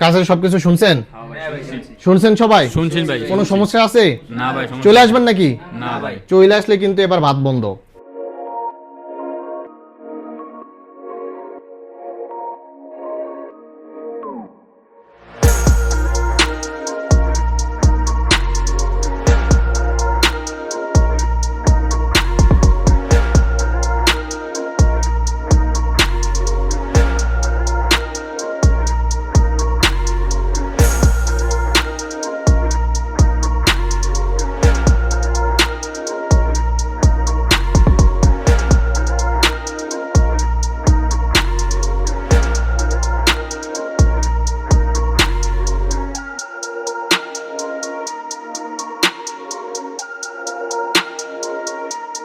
কাজের সবকিছু শুনছেন? হ্যাঁ শুনছেন সবাই? শুনছেন ভাই। কোনো সমস্যা আছে? না ভাই চলে আসবেন নাকি? না ভাই। চলে আসলে কিন্তু এবার ভাত বন্ধ।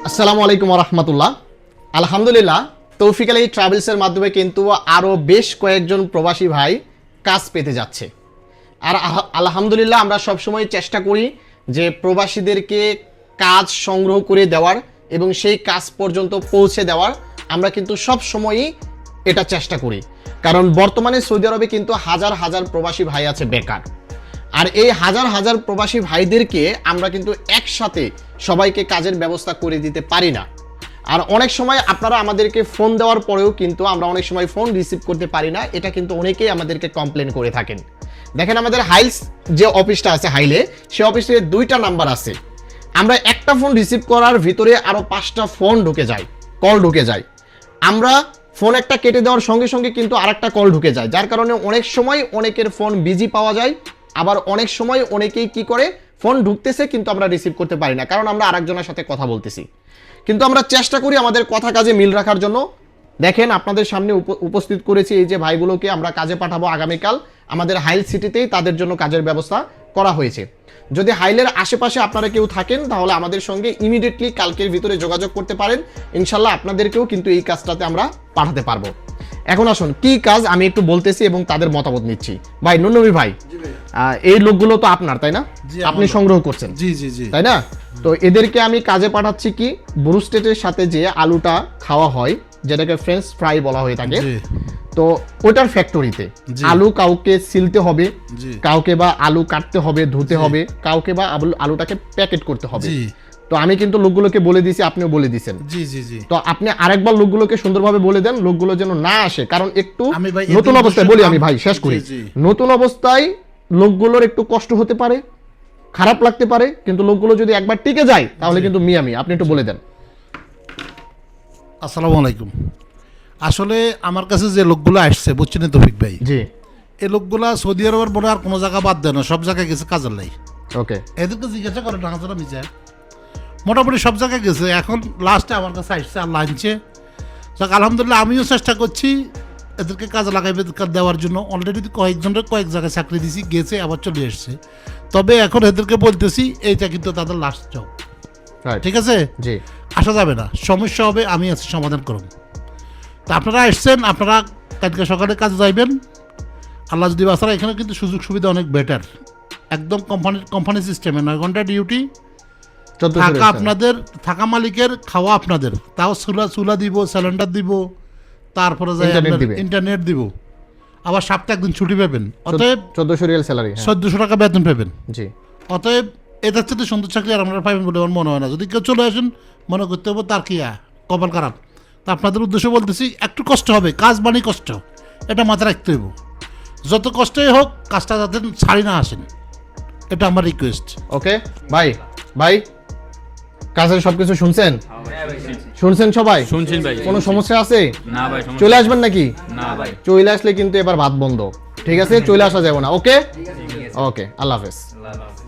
আসসালামু আলাইকুম রহমতুল্লাহ আলহামদুলিল্লাহ, তৌফিক আলী ট্রাভেলসের মাধ্যমে কিন্তু আরও বেশ কয়েকজন প্রবাসী ভাই কাজ পেতে যাচ্ছে। আর আলহামদুলিল্লাহ আমরা সবসময় চেষ্টা করি যে প্রবাসীদেরকে কাজ সংগ্রহ করে দেওয়ার এবং সেই কাজ পর্যন্ত পৌঁছে দেওয়ার। আমরা কিন্তু সব সময়ই এটা চেষ্টা করি। কারণ বর্তমানে সৌদি আরবে কিন্তু হাজার হাজার প্রবাসী ভাই আছে বেকার। আর এই হাজার হাজার প্রবাসী ভাইদেরকে আমরা কিন্তু একসাথে সবাইকে কাজের ব্যবস্থা করে দিতে পারি না। আর অনেক সময় আপনারা আমাদেরকে ফোন দেওয়ার পরেও কিন্তু আমরা অনেক সময় ফোন রিসিভ করতে পারি না, এটা কিন্তু অনেকেই আমাদেরকে কমপ্লেন করে থাকেন। দেখেন আমাদের হাইলস যে অফিসটা আছে হাইলে, সে অফিসে দুইটা নাম্বার আছে। আমরা একটা ফোন রিসিভ করার ভিতরে আরও পাঁচটা ফোন ঢুকে যায়, কল ঢুকে যায়। আমরা ফোন একটা কেটে দেওয়ার সঙ্গে সঙ্গে কিন্তু আরেকটা কল ঢুকে যায়, যার কারণে অনেক সময় অনেকের ফোন বিজি পাওয়া যায় আবার অনেক সময় অনেকেই কি করে? ফোন ঢুকতেছে কিন্তু আমরা রিসিভ করতে পারি না, কারণ আমরা আরেকজনের সাথে কথা বলতেছি। কিন্তু আমরা চেষ্টা করি আমাদের কথা কাজে মিল রাখার জন্য। দেখেন, আপনাদের সামনে উপ- উপস্থিত করেছি এই যে ভাইগুলোকে আমরা কাজে পাঠাবো আগামীকাল। আমাদের হাইল সিটিতেই তাদের জন্য কাজের ব্যবস্থা করা হয়েছে। যদি হাইলের আশেপাশে আপনারা কেউ থাকেন, তাহলে আমাদের সঙ্গে ইমিডিয়েটলি কালকের ভিতরে যোগাযোগ করতে পারেন। ইনশাল্লাহ আপনাদেরকেও কিন্তু এই কাজটাতে আমরা পাঠাতে পারব। এখন আসুন কি কাজ আমি একটু বলতেছি এবং তাদের মতামত নিচ্ছি? ভাই নুনবী ভাই এই লোকগুলো তো আপনার তাই না? আপনি সংগ্রহ করছেন। জি জি জি। তাই না? তো এদেরকে আমি কাজে পাঠাচ্ছি কি? ব্রুস্টেটের সাথে যে আলুটা খাওয়া হয় যেটাকে ফ্রেঞ্চ ফ্রাই বলা হয়ে থাকে তো ওটার ফ্যাক্টরিতে আলু কাউকে সিলতে হবে কাউকে বা আলু কাটতে হবে ধুতে হবে কাউকে বা আলু- আলুটাকে প্যাকেট করতে হবে। তো আমি কিন্তু লোকগুলোকে বলে দিছি আপনিও বলে দিছেন জি জি জি। তো আপনি আরেকবার লোকগুলোকে সুন্দরভাবে বলে দেন লোকগুলো যেন না আসে। কারণ একটু নতুন অবস্থায় বলি আমি ভাই শেষ করি। নতুন অবস্থায় লোকগুলোর একটু কষ্ট হতে পারে খারাপ লাগতে পারে কিন্তু লোকগুলো যদি একবার টিকে যায় তাহলে কিন্তু মিয়ামি। আপনি একটু বলে দেন। আসসালামু আলাইকুম। আসলে আমার কাছে যে লোকগুলো আসছে বুঝছেন তফিক ভাই? জি। এই লোকগুলা সৌদি আরবের মনে আর কোনো জায়গা বাদ দেয় না সব জায়গায় গেছে কাজের লাই। ওকে। এদেরকে জিজ্ঞাসা করে না হাজারা মিজা মোটামুটি সব জায়গায় গেছে। এখন লাস্টে আমার কাছে আসছে আর আনছে যাক আলহামদুলিল্লাহ আমিও চেষ্টা করছি এদেরকে কাজে লাগাইবে দেওয়ার জন্য। অলরেডি কয়েকজনের কয়েক জায়গায় চাকরি দিছি গেছে আবার চলে এসছে। তবে এখন এদেরকে বলতেছি এইটা কিন্তু তাদের লাস্ট জব ঠিক আছে? জি। আসা যাবে না। সমস্যা হবে আমি আছি সমাধান করব। তা আপনারা এসছেন আপনারা কালকে সকালে কাজে যাইবেন। আল্লাহ যদি বাসারা এখানে কিন্তু সুযোগ সুবিধা অনেক বেটার একদম কোম্পানির কোম্পানি সিস্টেমে নয় ঘণ্টা ডিউটি থাকা আপনাদের থাকা মালিকের খাওয়া আপনাদের। তাও চুলা চুলা দিব সিলিন্ডার দিব তারপরে যাই ইন্টারনেট দিবে। আবার সপ্তাহে একদিন ছুটি পাবেন। অতএব চোদ্দশো রিয়াল স্যালারি চোদ্দশো টাকা বেতন পাবেন। জি। অতএব এটার চেয়ে সুন্দর চাকরি আর আমরা পাইবেন বলে আমার মনে হয় না। যদি কেউ চলে আসেন মনে করতে হবে তার কি কপাল খারাপ। তা আপনাদের উদ্দেশ্য বলতেছি একটু কষ্ট হবে কাজ মানে কষ্ট। এটা মাথায় রাখতে হইব। যত কষ্টই হোক কাজটা যাতে ছাড়ি না আসেন। এটা আমার রিকোয়েস্ট ওকে বাই ভাই কাজের সবকিছু শুনছেন? শুনছেন সবাই? শুনছেন ভাই। কোনো সমস্যা আছে? না ভাই চলে আসবেন নাকি? না ভাই। চলে আসলে কিন্তু এবার ভাত বন্ধ। ঠিক আছে? চলে আসা যাবে না ওকে? ওকে আল্লাহ হাফেজ। আল্লাহ হাফেজ।